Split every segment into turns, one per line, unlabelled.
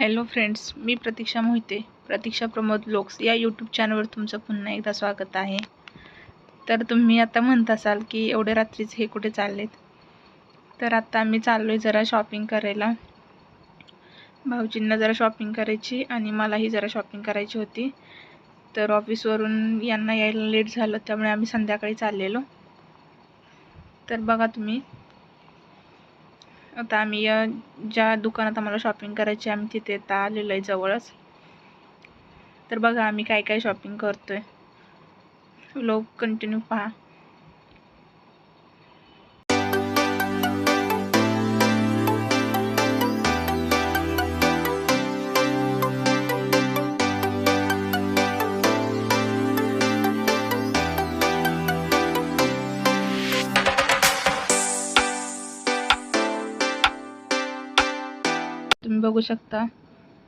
Hello friends मी Pratiksha Mohite Pratiksha Pramod looks या YouTube चॅनलवर तुमचं पुन्हा एकदा स्वागत आहे. तर तुम्ही आता म्हणत असाल की एवढे रात्रीच हे कुठे चाललेत? तर आता आम्ही चाललो आहे जरा शॉपिंग करायला. भाऊजींना जरा शॉपिंग करायची आणि मलाही जरा शॉपिंग करायची होती. तर ऑफिसवरून यांना यायला लेट झालं त्यामुळे आम्ही संध्याकाळी चाललेलो. तर बघा तुम्ही आता आम्ही या ज्या दुकानात आम्हाला शॉपिंग करायची आम्ही तिथे आता आलेलो आहे जवळच. तर बघा आम्ही काय काय शॉपिंग करतो आहे लोक कंटिन्यू पहा. बघू शकता.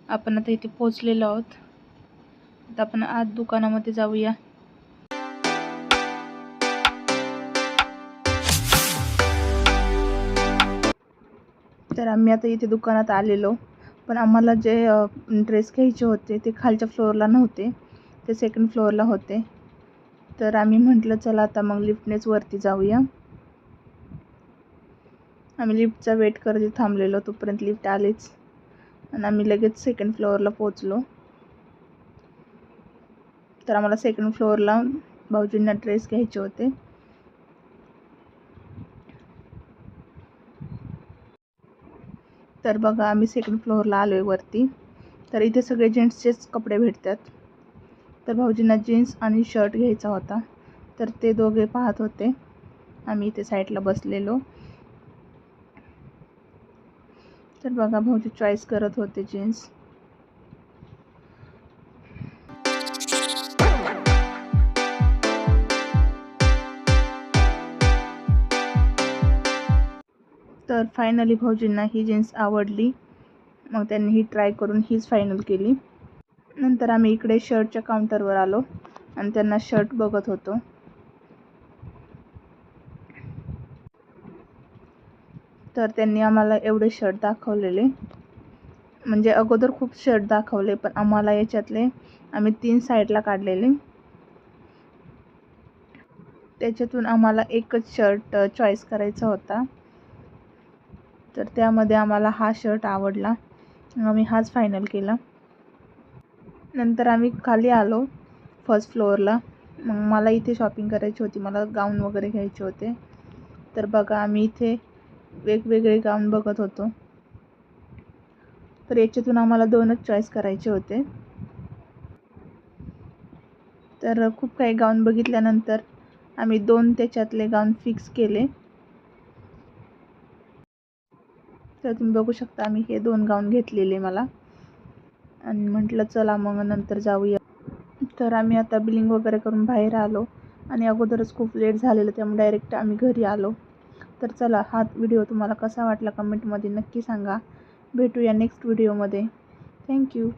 आपण आता इथे पोचलेलो आहोत. आता आपण आत दुकानामध्ये जाऊया. तर आम्ही आता इथे दुकानात आलेलो. पण आम्हाला जे ड्रेस घ्यायचे होते ते खालच्या फ्लोअरला नव्हते. ते सेकंड फ्लोअरला होते. तर आम्ही म्हटलं चला आता मग लिफ्टनेच वरती जाऊया. आम्ही लिफ्टचा वेट करत थांबलेलो. तोपर्यंत लिफ्ट आलीच. आणि आम्ही लगेच सेकंड फ्लोअरला पोचलो तर आम्हाला सेकंड फ्लोअरला भाऊजींना ड्रेस घ्यायचे होते. तर बघा आम्ही सेकंड फ्लोअरला आलो आहे वरती. तर इथे सगळे जेंट्सचेच कपडे भेटतात. तर भाऊजींना जीन्स आणि शर्ट घ्यायचा होता. तर ते दोघे पाहत होते. आम्ही इथे साईडला बसलेलो. तर बघा भाऊजी चॉईस करत होते जीन्स तर फायनली भाऊजींना ही जीन्स आवडली. मग त्यांनी ही ट्राय करून हीच फायनल केली. नंतर आम्ही इकडे शर्टच्या काउंटरवर आलो आणि त्यांना शर्ट बघत होतो. तर त्यांनी आम्हाला एवढे शर्ट दाखवलेले. म्हणजे अगोदर खूप शर्ट दाखवले पण आम्हाला याच्यातले आम्ही तीन साईडला काढलेले. त्याच्यातून आम्हाला एकच शर्ट चॉईस करायचा होता. तर त्यामध्ये आम्हाला हा शर्ट आवडला. आम्ही हाच फायनल केला. नंतर आम्ही खाली आलो फर्स्ट फ्लोअरला मग मला इथे शॉपिंग करायची होती मला गाऊन वगैरे घ्यायचे होते. तर बघा आम्ही इथे वेगवेगळे गाऊन बघत होतो. तर याच्यातून आम्हाला दोनच चॉईस करायचे होते. तर खूप काही गाऊन बघितल्यानंतर आम्ही दोन त्याच्यातले गाऊन फिक्स केले. तर तुम्ही बघू शकता आम्ही हे दोन गाऊन घेतलेले मला. आणि म्हटलं चला मग नंतर जाऊया. तर आम्ही आता बिलिंग वगैरे करून बाहेर आलो. आणि अगोदरच खूप लेट झालेलं त्यामुळे डायरेक्ट आम्ही घरी आलो. तर चला हा व्हिडिओ तुम्हाला कसा वाटला कमेंटमध्ये नक्की सांगा. भेटूया नेक्स्ट व्हिडिओमध्ये थँक्यू